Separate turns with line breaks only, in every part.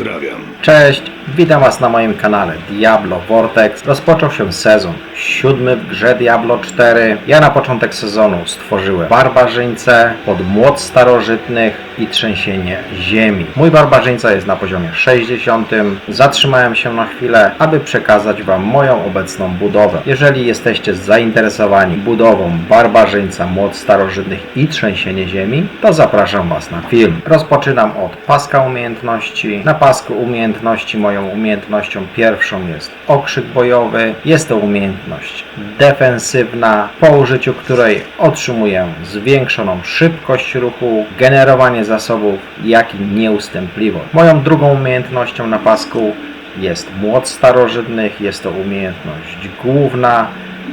Pozdrawiam.
Cześć, witam Was na moim kanale Diablo Vortex. Rozpoczął się sezon siódmy w grze Diablo 4. Ja na początek sezonu stworzyłem barbarzyńcę pod młot starożytnych i trzęsienie ziemi. Mój barbarzyńca jest na poziomie 60. Zatrzymałem się na chwilę, aby przekazać Wam moją obecną budowę. Jeżeli jesteście zainteresowani budową barbarzyńca, młot starożytnych i trzęsienie ziemi, to zapraszam Was na film. Rozpoczynam od paska umiejętności. Na pasku umiejętności moją umiejętnością pierwszą jest okrzyk bojowy. Jest to umiejętność defensywna, po użyciu której otrzymuję zwiększoną szybkość ruchu, generowanie zasobów, jak i nieustępliwość. Moją drugą umiejętnością na pasku jest młot starożytnych. Jest to umiejętność główna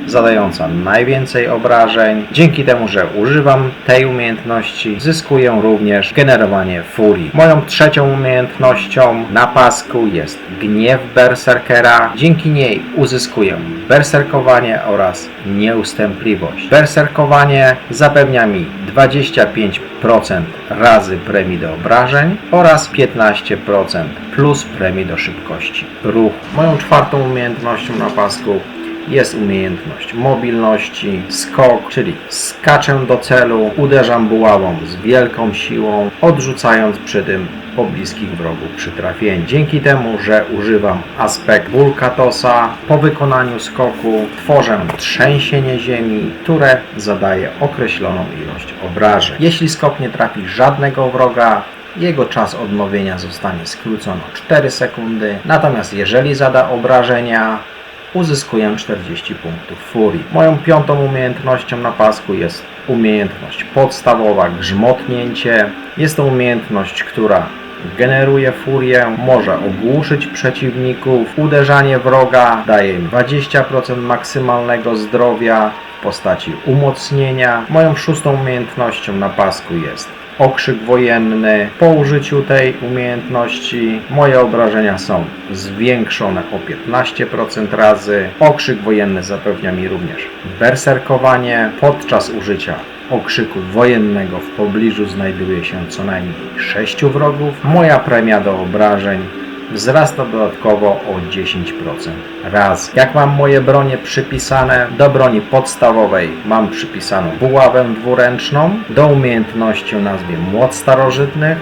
zadająca najwięcej obrażeń. Dzięki temu, że używam tej umiejętności, zyskuję również generowanie furii. Moją trzecią umiejętnością na pasku jest gniew berserkera. Dzięki niej uzyskuję berserkowanie oraz nieustępliwość. Berserkowanie zapewnia mi 25% razy premii do obrażeń oraz 15% plus premii do szybkości ruchu. Moją czwartą umiejętnością na pasku jest umiejętność mobilności, skok, czyli skaczę do celu, uderzam buławą z wielką siłą, odrzucając przy tym pobliskich wrogów przy. Dzięki temu, że używam aspekt Vulkatosa, po wykonaniu skoku tworzę trzęsienie ziemi, które zadaje określoną ilość obrażeń. Jeśli skok nie trafi żadnego wroga, jego czas odnowienia zostanie skrócony o 4 sekundy, natomiast jeżeli zada obrażenia, uzyskuję 40 punktów furii. Moją piątą umiejętnością na pasku jest umiejętność podstawowa grzmotnięcie. Jest to umiejętność, która generuje furię, może ogłuszyć przeciwników, uderzanie wroga daje im 20% maksymalnego zdrowia w postaci umocnienia. Moją szóstą umiejętnością na pasku jest okrzyk wojenny. Po użyciu tej umiejętności moje obrażenia są zwiększone o 15% razy. Okrzyk wojenny zapewnia mi również berserkowanie. Podczas użycia okrzyku wojennego w pobliżu znajduje się co najmniej 6 wrogów. Moja premia do obrażeń wzrasta dodatkowo o 10% raz. Jak mam moje bronie przypisane, do broni podstawowej mam przypisaną buławę dwuręczną, do umiejętności o nazwie młot starożytnych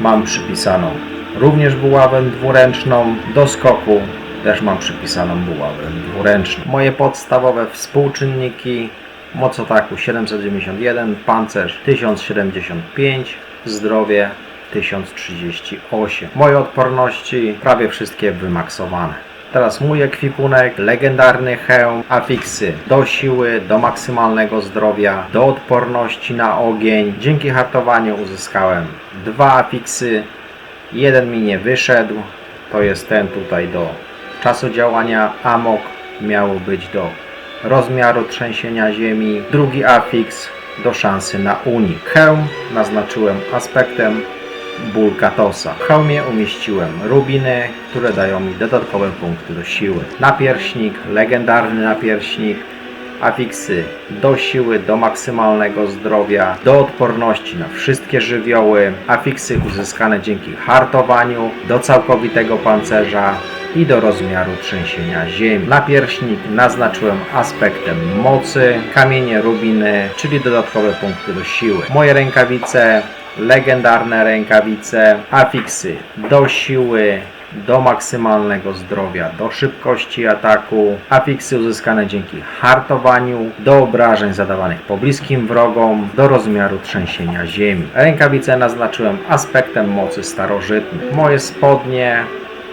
mam przypisaną również buławę dwuręczną, do skoku też mam przypisaną buławę dwuręczną. Moje podstawowe współczynniki moc ataku 791, pancerz 1075, zdrowie 1038. Moje odporności prawie wszystkie wymaksowane. Teraz mój ekwipunek, legendarny hełm, afiksy do siły, do maksymalnego zdrowia, do odporności na ogień. Dzięki hartowaniu uzyskałem dwa afiksy, jeden mi nie wyszedł, to jest ten tutaj do czasu działania amok, miało być do rozmiaru trzęsienia ziemi, drugi afiks do szansy na unik. Hełm naznaczyłem aspektem Bulkatosa. W hełmie umieściłem rubiny, które dają mi dodatkowe punkty do siły. Napierśnik, legendarny napierśnik, afiksy do siły, do maksymalnego zdrowia, do odporności na wszystkie żywioły, afiksy uzyskane dzięki hartowaniu, do całkowitego pancerza i do rozmiaru trzęsienia ziemi. Napierśnik naznaczyłem aspektem mocy, kamienie rubiny, czyli dodatkowe punkty do siły. Moje rękawice legendarne rękawice, afiksy do siły, do maksymalnego zdrowia, do szybkości ataku, afiksy uzyskane dzięki hartowaniu, do obrażeń zadawanych pobliskim wrogom, do rozmiaru trzęsienia ziemi. Rękawice naznaczyłem aspektem mocy starożytnych. Moje spodnie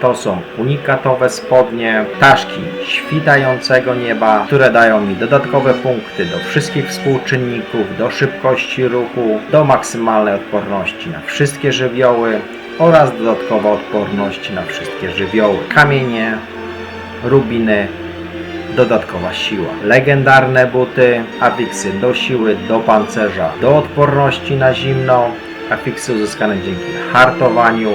to są unikatowe spodnie, ptaszki świtającego nieba, które dają mi dodatkowe punkty do wszystkich współczynników, do szybkości ruchu, do maksymalnej odporności na wszystkie żywioły oraz dodatkowa odporności na wszystkie żywioły. Kamienie, rubiny, dodatkowa siła. Legendarne buty, afiksy do siły, do pancerza, do odporności na zimno, afiksy uzyskane dzięki hartowaniu,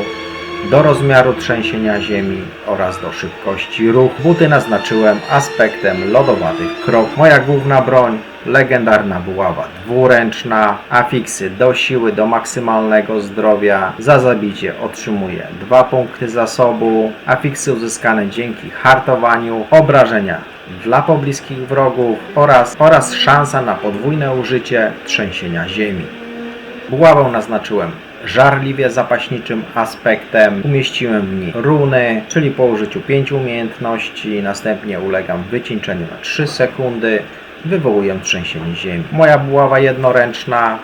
do rozmiaru trzęsienia ziemi oraz do szybkości ruchu. Buty naznaczyłem aspektem lodowatych krok. Moja główna broń legendarna buława dwuręczna, afiksy do siły, do maksymalnego zdrowia. Za zabicie otrzymuje 2 punkty zasobu, afiksy uzyskane dzięki hartowaniu, obrażenia dla pobliskich wrogów oraz, oraz szansa na podwójne użycie trzęsienia ziemi. Buławę naznaczyłem żarliwie zapaśniczym aspektem. Umieściłem w niej runy, czyli po użyciu 5 umiejętności, następnie ulegam wycieńczeniu na 3 sekundy, wywołuję trzęsienie ziemi. Moja buława jednoręczna,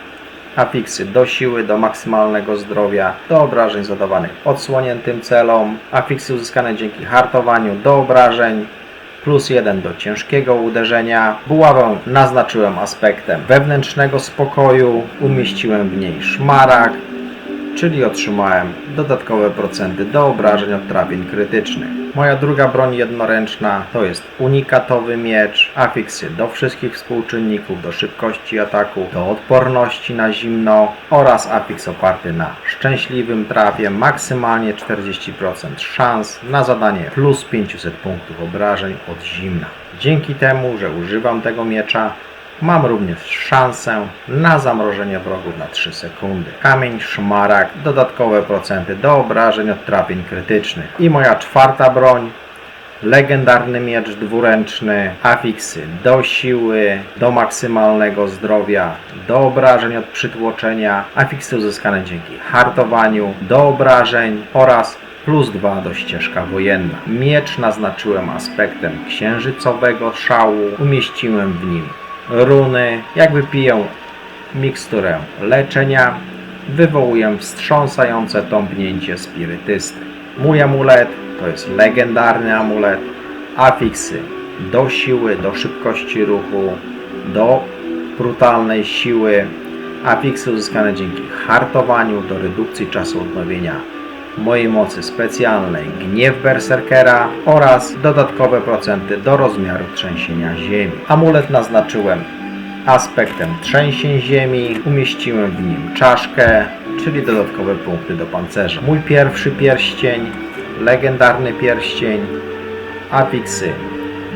afiksy do siły, do maksymalnego zdrowia, do obrażeń zadawanych odsłoniętym celom, afiksy uzyskane dzięki hartowaniu do obrażeń, plus jeden do ciężkiego uderzenia. Buławę naznaczyłem aspektem wewnętrznego spokoju, umieściłem w niej szmarag, czyli otrzymałem dodatkowe procenty do obrażeń od trafień krytycznych. Moja druga broń jednoręczna to jest unikatowy miecz, afiksy do wszystkich współczynników, do szybkości ataku, do odporności na zimno oraz afiks oparty na szczęśliwym trafie, maksymalnie 40% szans na zadanie plus 500 punktów obrażeń od zimna. Dzięki temu, że używam tego miecza, Mam również szansę na zamrożenie wrogów na 3 sekundy. Kamień, szmarag, dodatkowe procenty do obrażeń od trafień krytycznych. I moja czwarta broń, legendarny miecz dwuręczny, afiksy do siły, do maksymalnego zdrowia, do obrażeń od przytłoczenia, afiksy uzyskane dzięki hartowaniu, do obrażeń oraz plus 2 do ścieżka wojenna. Miecz naznaczyłem aspektem księżycowego szału, umieściłem w nim runy, jakby piję miksturę leczenia, wywołuję wstrząsające tąpnięcie spirytysty. Mój amulet to jest legendarny amulet, afiksy do siły, do szybkości ruchu, do brutalnej siły, afiksy uzyskane dzięki hartowaniu, do redukcji czasu odnowienia mojej mocy specjalnej Gniew Berserkera oraz dodatkowe procenty do rozmiaru trzęsienia ziemi. Amulet naznaczyłem aspektem trzęsień ziemi, umieściłem w nim czaszkę, czyli dodatkowe punkty do pancerza. Mój pierwszy pierścień, legendarny pierścień, afiksy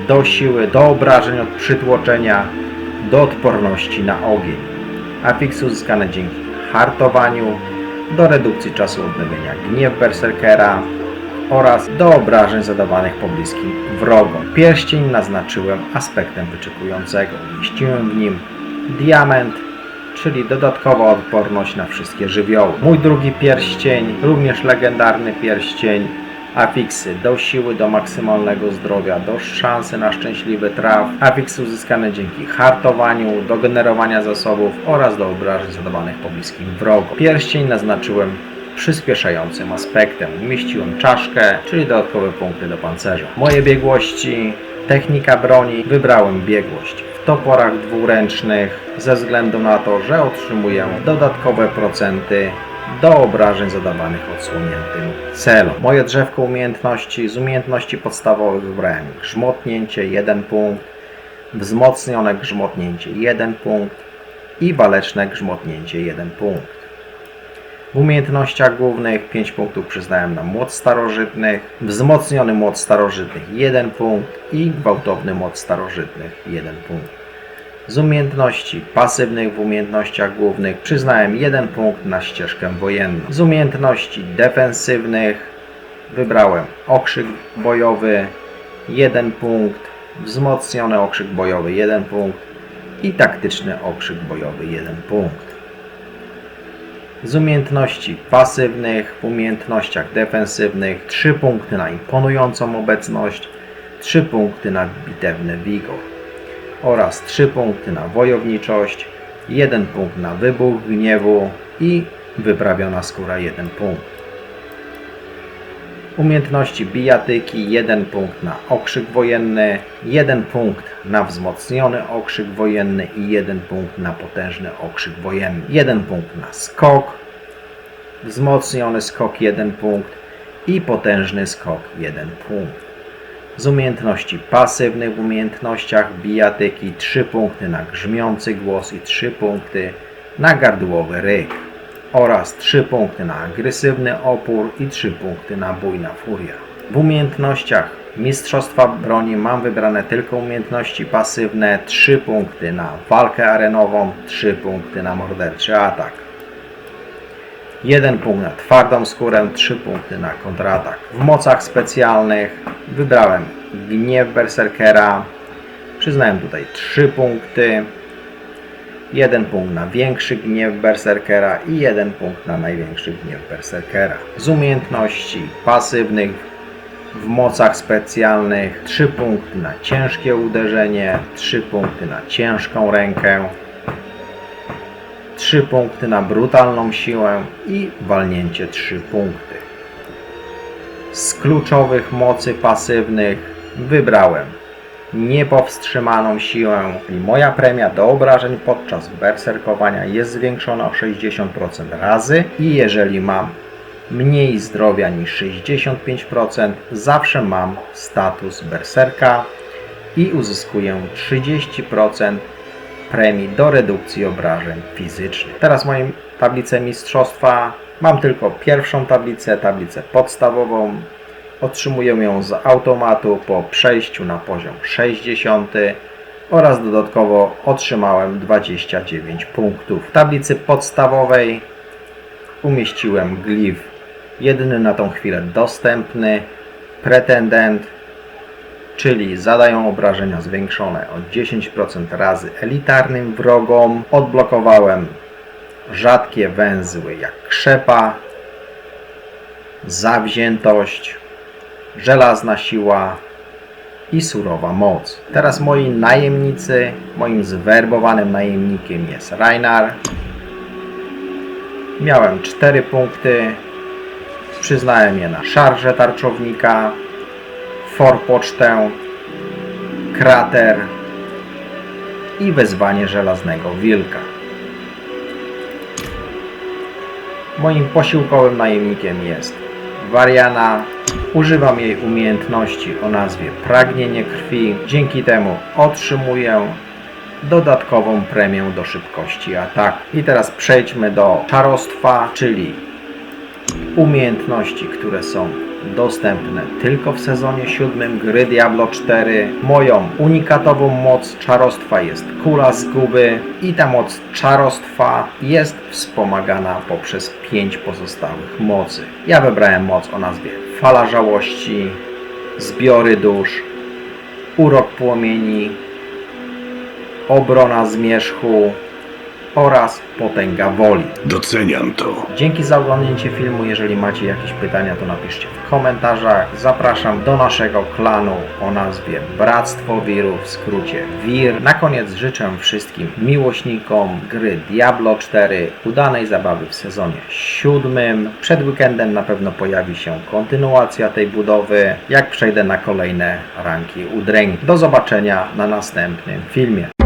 do siły, do obrażeń od przytłoczenia, do odporności na ogień. Afiksy uzyskane dzięki hartowaniu, do redukcji czasu odnowienia gniew berserkera oraz do obrażeń zadawanych pobliskim wrogom. Pierścień naznaczyłem aspektem wyczekującego. Umieściłem w nim diament, czyli dodatkowa odporność na wszystkie żywioły. Mój drugi pierścień, również legendarny pierścień, afiksy do siły, do maksymalnego zdrowia, do szansy na szczęśliwy traf, afiksy uzyskane dzięki hartowaniu, do generowania zasobów oraz do obrażeń zadawanych pobliskim wrogom. Pierścień naznaczyłem przyspieszającym aspektem. Umieściłem czaszkę, czyli dodatkowe punkty do pancerza. Moje biegłości, technika broni, wybrałem biegłość w toporach dwuręcznych ze względu na to, że otrzymuję dodatkowe procenty do obrażeń zadawanych odsłoniętym celom. Moje drzewko umiejętności z umiejętności podstawowych wybrałem grzmotnięcie 1 punkt, wzmocnione grzmotnięcie 1 punkt i waleczne grzmotnięcie 1 punkt. W umiejętnościach głównych 5 punktów przyznałem na młot starożytnych, wzmocniony młot starożytnych 1 punkt i gwałtowny młot starożytnych 1 punkt. Z umiejętności pasywnych w umiejętnościach głównych przyznałem 1 punkt na ścieżkę wojenną. Z umiejętności defensywnych wybrałem okrzyk bojowy 1 punkt, wzmocniony okrzyk bojowy 1 punkt i taktyczny okrzyk bojowy 1 punkt. Z umiejętności pasywnych w umiejętnościach defensywnych 3 punkty na imponującą obecność, 3 punkty na bitewny wigor oraz 3 punkty na wojowniczość, 1 punkt na wybuch gniewu i wyprawiona skóra 1 punkt. Umiejętności bijatyki 1 punkt na okrzyk wojenny, 1 punkt na wzmocniony okrzyk wojenny i 1 punkt na potężny okrzyk wojenny. 1 punkt na skok, wzmocniony skok 1 punkt i potężny skok 1 punkt. Z umiejętności pasywnych w umiejętnościach bijatyki 3 punkty na grzmiący głos i 3 punkty na gardłowy ryk. oraz 3 punkty na agresywny opór i 3 punkty na bujna furia. W umiejętnościach Mistrzostwa broni mam wybrane tylko umiejętności pasywne, 3 punkty na walkę arenową, 3 punkty na morderczy atak. 1 punkt na twardą skórę, 3 punkty na kontratak. W mocach specjalnych wybrałem gniew berserkera, przyznałem tutaj 3 punkty, 1 punkt na większy gniew berserkera i 1 punkt na największy gniew berserkera. Z umiejętności pasywnych w mocach specjalnych 3 punkty na ciężkie uderzenie, 3 punkty na ciężką rękę, 3 punkty na brutalną siłę i walnięcie 3 punkty. Z kluczowych mocy pasywnych wybrałem niepowstrzymaną siłę i moja premia do obrażeń podczas berserkowania jest zwiększona o 60% razy i jeżeli mam mniej zdrowia niż 65% zawsze mam status berserka i uzyskuję 30% premii do redukcji obrażeń fizycznych. Teraz moją tablicę mistrzostwa mam tylko pierwszą tablicę, tablicę podstawową. Otrzymuję ją z automatu po przejściu na poziom 60 oraz dodatkowo otrzymałem 29 punktów. W tablicy podstawowej umieściłem glif jedyny na tą chwilę dostępny pretendent czyli zadają obrażenia zwiększone o 10% razy elitarnym wrogom. Odblokowałem rzadkie węzły jak krzepa, zawziętość, żelazna siła i surowa moc. Teraz moi najemnicy, moim zwerbowanym najemnikiem jest Rainar. Miałem 4 punkty, przyznałem je na szarżę tarczownika, forpocztę, krater i wezwanie żelaznego wilka. Moim posiłkowym najemnikiem jest Wariana. Używam jej umiejętności o nazwie Pragnienie Krwi. Dzięki temu otrzymuję dodatkową premię do szybkości ataku. I teraz przejdźmy do czarostwa, czyli umiejętności, które są dostępne tylko w sezonie siódmym gry Diablo 4. Moją unikatową moc czarostwa jest Kula Zguby i ta moc czarostwa jest wspomagana poprzez pięć pozostałych mocy. Ja wybrałem moc o nazwie Fala Żałości, Zbiory Dusz, Urok Płomieni, Obrona Zmierzchu oraz Potęga Woli.
Doceniam to.
Dzięki za oglądnięcie filmu. Jeżeli macie jakieś pytania, to napiszcie w komentarzach. Zapraszam do naszego klanu o nazwie Bractwo Wirów, w skrócie WIR. Na koniec życzę wszystkim miłośnikom gry Diablo 4 udanej zabawy w sezonie siódmym. Przed weekendem na pewno pojawi się kontynuacja tej budowy, jak przejdę na kolejne ranki udręki. Do zobaczenia na następnym filmie.